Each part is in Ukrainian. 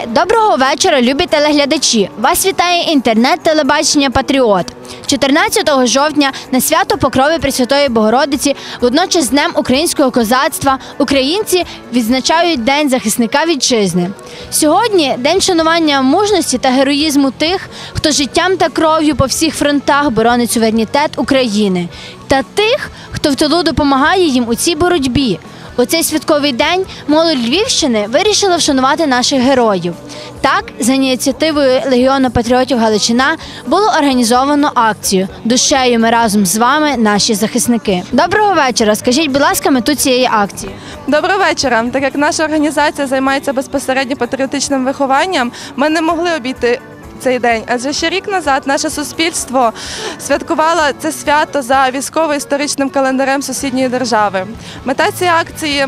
Доброго вечора, любі телеглядачі! Вас вітає інтернет-телебачення Патріот. 14 жовтня на свято Покрови Пресвятої Богородиці, водночас Днем українського козацтва, українці відзначають День захисника вітчизни. Сьогодні день шанування мужності та героїзму тих, хто життям та кров'ю по всіх фронтах боронить суверенітет України, та тих, хто в тилу допомагає їм у цій боротьбі. У цей святковий день молодь Львівщини вирішила вшанувати наших героїв. Так, за ініціативою Легіону патріотів Галичина було організовано акцію Душею ми разом з вами, наші захисники. Доброго вечора. Скажіть, будь ласка, мету цієї акції. Доброго вечора. Так як наша організація займається безпосередньо патріотичним вихованням, ми не могли обійти. Цей день, адже ще рік назад наше суспільство святкувало це свято за військово-історичним календарем сусідньої держави. Мета цієї акції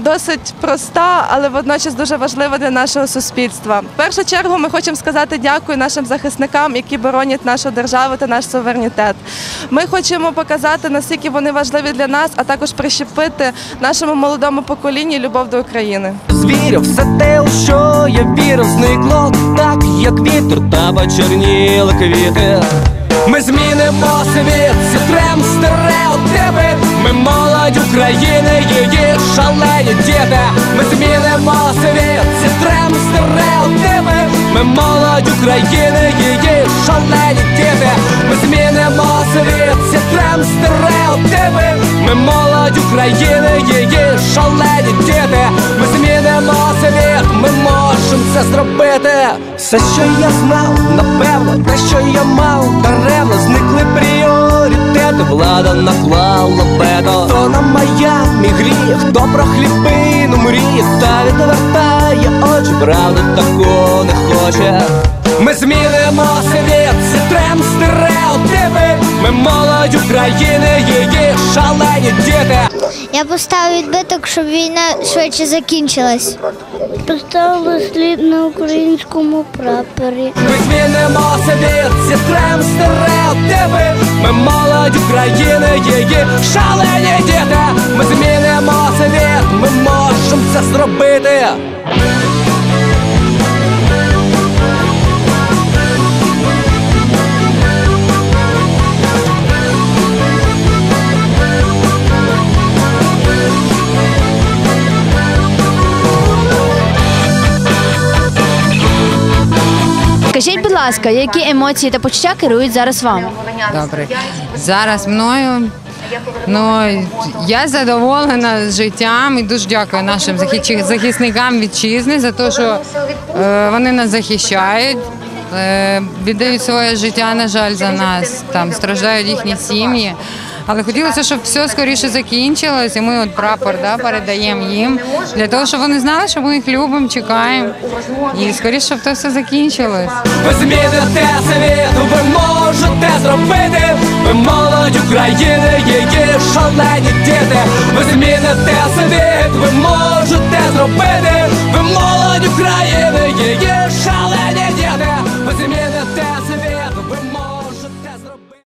досить проста, але водночас дуже важлива для нашого суспільства. В першу чергу ми хочемо сказати дякую нашим захисникам, які боронять нашу державу та наш суверенітет. Ми хочемо показати, наскільки вони важливі для нас, а також прищепити нашому молодому поколінню любов до України. Звірю, все те, у що я вірив, зникло так, як вітер та почерніли квіти. Ми змінимо світ, зітрем стереотипи. Ми молодь України, її шалені діти. Ми змінимо світ, зітрем стереотипи. Ми молодь України, її шалені діти. Ми змінимо світ, зітрем стереотипи. Ми молодь України, її шалені діти. Ми змінимо світ, ми можемо це зробити. Все, що я знав, напевно, те, що я мав, даремно зникли пріоритети. Влада наклала вето То на Майамі гріх, хто про хлібину мріє, та відвертає очі, правда такого не хоче. Ми змінимо світ, зітрем стереотипи. Ми молодь України, її шалені діти. Я поставив відбиток, щоб війна швидше закінчилась. Поставили слід на українському прапорі. Ми змінимо світ, зістрем стереотипи. Ми молодь України, її шалені діти. Ми змінимо світ, ми можемо це зробити. Скажіть, будь ласка, які емоції та почуття керують зараз вами? Добре. Зараз мною. Ну, я задоволена життям і дуже дякую нашим захисникам вітчизни за те, що е, вони нас захищають, е, віддають своє життя, на жаль, за нас. Там страждають їхні сім'ї. Але хотілося, щоб все скоріше закінчилось, і ми от прапор да, передаємо їм для того, щоб вони знали, що ми їх любимо, чекаємо. І скоріше, щоб це все закінчилось. Ви зміните світ, ви можете зробити. Ви молодь України, її шалені діти. Ви зміните світ, ви можете зробити.